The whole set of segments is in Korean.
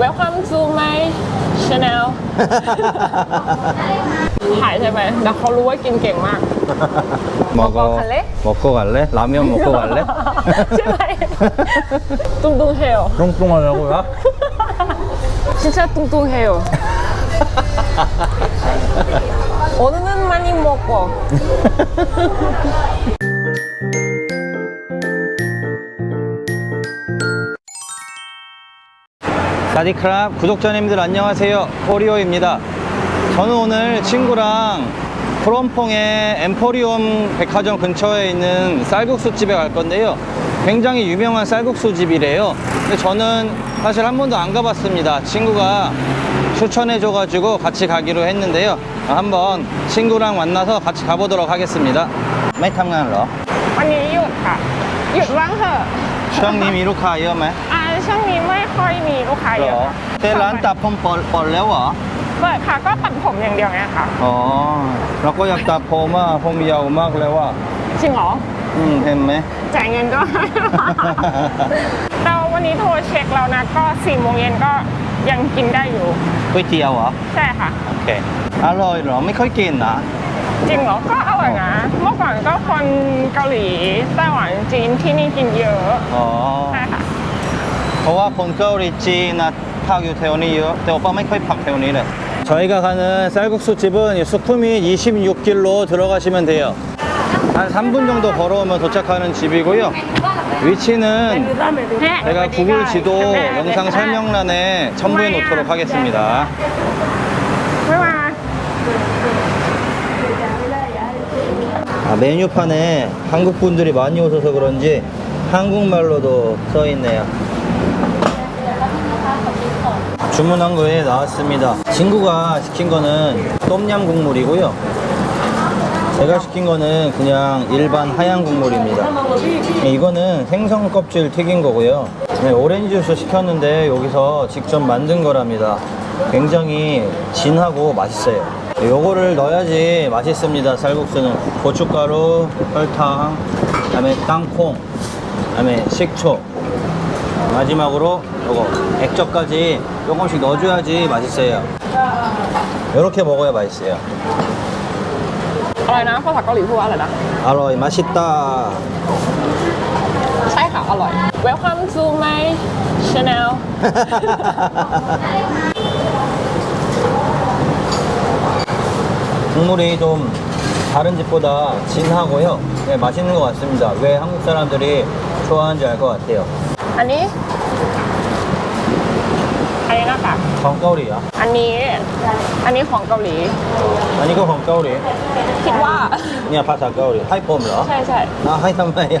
Welcome to my channel ถ่ายใช่ไหมแล้วเขารู้ว่ากินเก่งมาก 먹어 갈래? 먹고 갈래? 라면 먹고 갈래? ใช่ไหม 뚱뚱해요 뚱뚱하냐고요? 진짜 뚱뚱해요 오늘은 많이 먹고 사디크랍 구독자님들 안녕하세요. 포리오입니다. 저는 오늘 친구랑 프롬퐁의 엠포리움 백화점 근처에 있는 쌀국수집에 갈 건데요. 굉장히 유명한 쌀국수집이래요. 근데 저는 사실 한 번도 안 가봤습니다. 친구가 추천해 줘 가지고 같이 가기로 했는데요. 한번 친구랑 만나서 같이 가보도록 하겠습니다. 메이탐간러 아니 이웃카 이웃왕허. 수영님 이루카 이어메. 아 ช่วงนี้ไม่ค่อยมีลูกค้าเยอะค่ะเต้ร้านตัดผมปลดปลแล้วเหรอเปิดค่ะก็ตัดผมอย่างเดียวไงค่ะอ๋อเราก็อยากตัดผมอะผมยาวมากแล้วอะจริงเหรออืมเห็นไหมจ่ายเงินก็ เราวันนี้โทรเช็คเรานะก็สี่โมงเย็นก็ยังกินได้อยู่ก๋วยเตี๋ยวเหรอใช่ค่ะโอเคอร่อยเหรอไม่ค่อยกินนะจริงเหรอก็อร่อยนะเมื่อก่อนก็คนเกาหลีไต้หวันจีนที่นี่กินเยอะอ๋อใช่ค่ะ เพราะว่าคนเกาหลีจีนนะพักอยู่แถวนี้เยอะแต่โอป้าไม่ค่อยพักแถวนี้เลย 저희가 가는 쌀국수 집은 이 수품이 26길로 들어가시면 돼요 한 3분 정도 걸어오면 도착하는 집이고요 위치는 제가 구글 지도 영상 설명란에 첨부해 놓도록 하겠습니다 ไม่มา 아, 메뉴판에 한국 분들이 많이 오셔서 그런지 한국말로도 써 있네요. 주문한 거에 나왔습니다. 친구가 시킨 거는 똠얌 국물이고요. 제가 시킨 거는 그냥 일반 하얀 국물입니다. 이거는 생선 껍질 튀긴 거고요. 네, 오렌지 주스 시켰는데 여기서 직접 만든 거랍니다. 굉장히 진하고 맛있어요. 요거를 넣어야지 맛있습니다. 쌀국수는 고춧가루, 설탕, 그다음에 땅콩, 그다음에 식초, 마지막으로 요거 액젓까지 조금씩 넣어줘야지 맛있어요. 이렇게 먹어야 맛있어요. อะไรนะภาษาเกาหลีพูดว่าอะไรนะ 아로이 맛있다. ใช่ค่ะ อร่อย Welcome to my channel 국물이 좀 다른 집보다 진하고요. 네, 맛있는 것 같습니다. 왜 한국 사람들이 좋아하는지 알 것 같아요. อันนี้ อันนี้นะคะ 광가오리야. อันนี้ อันนี้ของเกาหลี 아니 이거 광가오리. คิดว่า 그냥 바사 가오리. 하이폼이라. ใช่ใช่ 나 하이탐마야.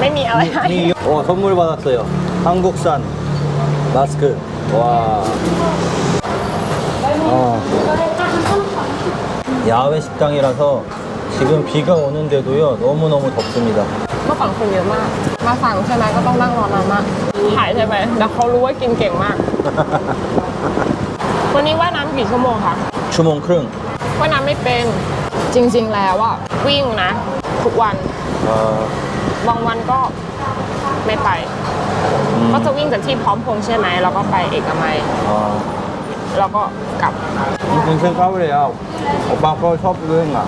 ไม่มีอะไรให้ 이, 어, 선물 받았어요. 한국산 마스크. 와. 어. 야외 식당이라서 지금 비가 오는데도요 너무너무 덥습니다. เมื่อก่อนคนเยอะมาก มาสั่งใช่ไหมก็ต้องนั่งรอนานมากถ่ายใช่ไหมแล้วเขารู้ว่ากินเก่งมาก วันนี้ว่ายน้ำกี่ชั่วโมงคะ 주몽 크릉. ว่ายน้ำไม่เป็น จริงๆแล้วอะวิ่งนะ ทุกวัน 아, บางวันก็ไม่ไป 음, ก็จะวิ่งจากที่พร้อมพงษ์ใช่ไหมแล้วก็ไปเอกมัย 아, แล้วก็กลับ 이 동생 까불이야. 오빠 거 첫 우행아.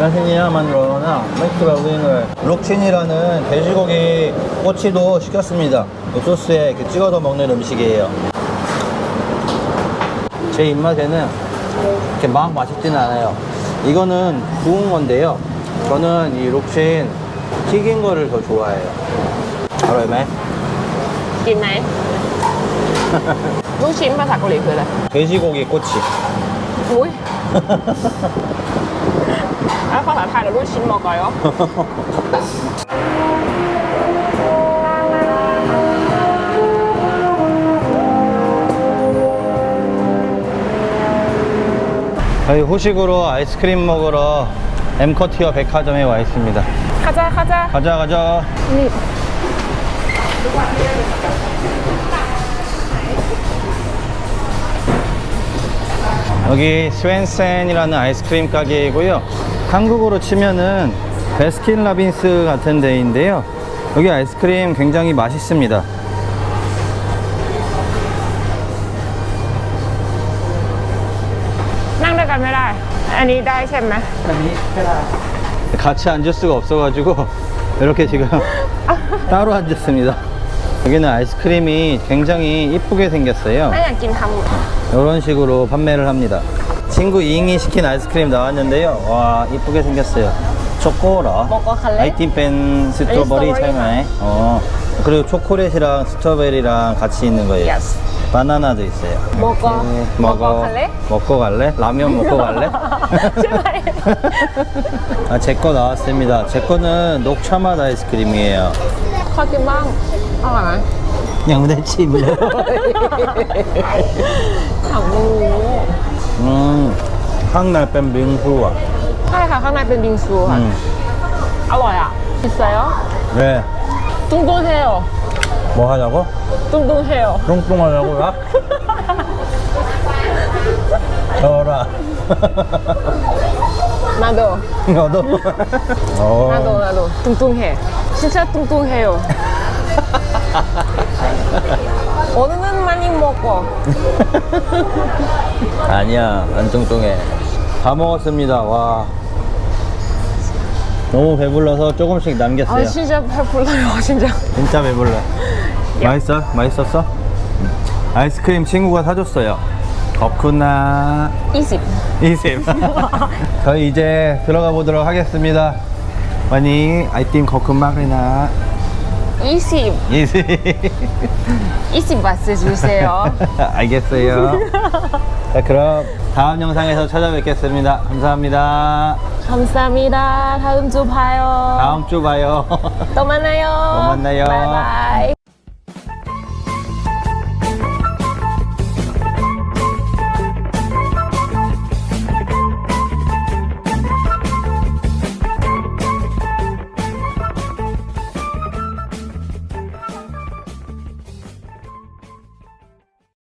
야신이야 만들어나 맥주가 우행을 록친이라는 돼지고기 꼬치도 시켰습니다. 이 소스에 이렇게 찍어서 먹는 음식이에요. 제 입맛에는 이렇게 막 맛있지는 않아요. 이거는 구운 건데요. 저는 이 록친 튀긴 거를 더 좋아해요. 알아요, 매? กินไหม ลูกชิ้นภาษาเกาหลีคืออะไร 돼지고기 꼬치. อุ้ย 아까 다 다른 신 먹어요. 저희 후식으로 아이스크림 먹으러 엠커티어 백화점에 와 있습니다. 가자 가자. 가자 가자. 네. 여기 스웬센이라는 아이스크림 가게이고요. 한국으로 치면은 베스킨 라빈스 같은 데인데요. 여기 아이스크림 굉장히 맛있습니다. 아니 다 했었나? 같이 앉을 수가 없어가지고 이렇게 지금 따로 앉았습니다. 여기는 아이스크림이 굉장히 이쁘게 생겼어요. ไม่อยากกินทั้งหมด 이런 식으로 판매를 합니다. 친구 이잉이 시킨 아이스크림 나왔는데요. 와 이쁘게 생겼어요. 초코라. 먹어 갈래? 아이팀 뺀 스트로베리 스트로베리 차이나네. 어. 그리고 초콜릿이랑 스트로베리랑 같이 있는 거예요. Yes. 바나나도 있어요. 먹어. 이렇게 먹어 갈래? 먹고 갈래? 라면 먹고 갈래? 제발. 아, 제 거 나왔습니다. 제 거는 녹차맛 아이스크림이에요. ขอกินบ้างอร่อยไหม 양대칩. ถามรู้ 음, 항날 뺀 빙수와. ใช่ค่ะ ข้างในเป็นบิงซูค่ะ 음, อร่อยอ่ะพิซซ่า 왜? 뭐 하냐고? 뚱뚱해요. 뚱뚱하냐고요? 저라. 나도. 너도? 어. 나도 나도 뚱뚱해. 진짜 뚱뚱해요. 어느 은 많이 먹고. 아니야, 안 뚱뚱해. 다 먹었습니다. 와. 너무 배불러서 조금씩 아 남겼어요. 진짜 배불러요 진짜 진짜 배불러. 맛있어? 맛있었어? 아이스크림 친구가 사줬어요. 덕후나 20 이셉. 저희 이제 들어가 보도록 하겠습니다. 많이 아이팀 거큰막이나 20 이셉. 20 바스 주세요 알겠어요. 자, 그럼 다음 영상에서 찾아뵙겠습니다. 감사합니다. 감사합니다 다음 주 봐요 다음 주 봐요. 또 만나요 또 만나요. 바이바이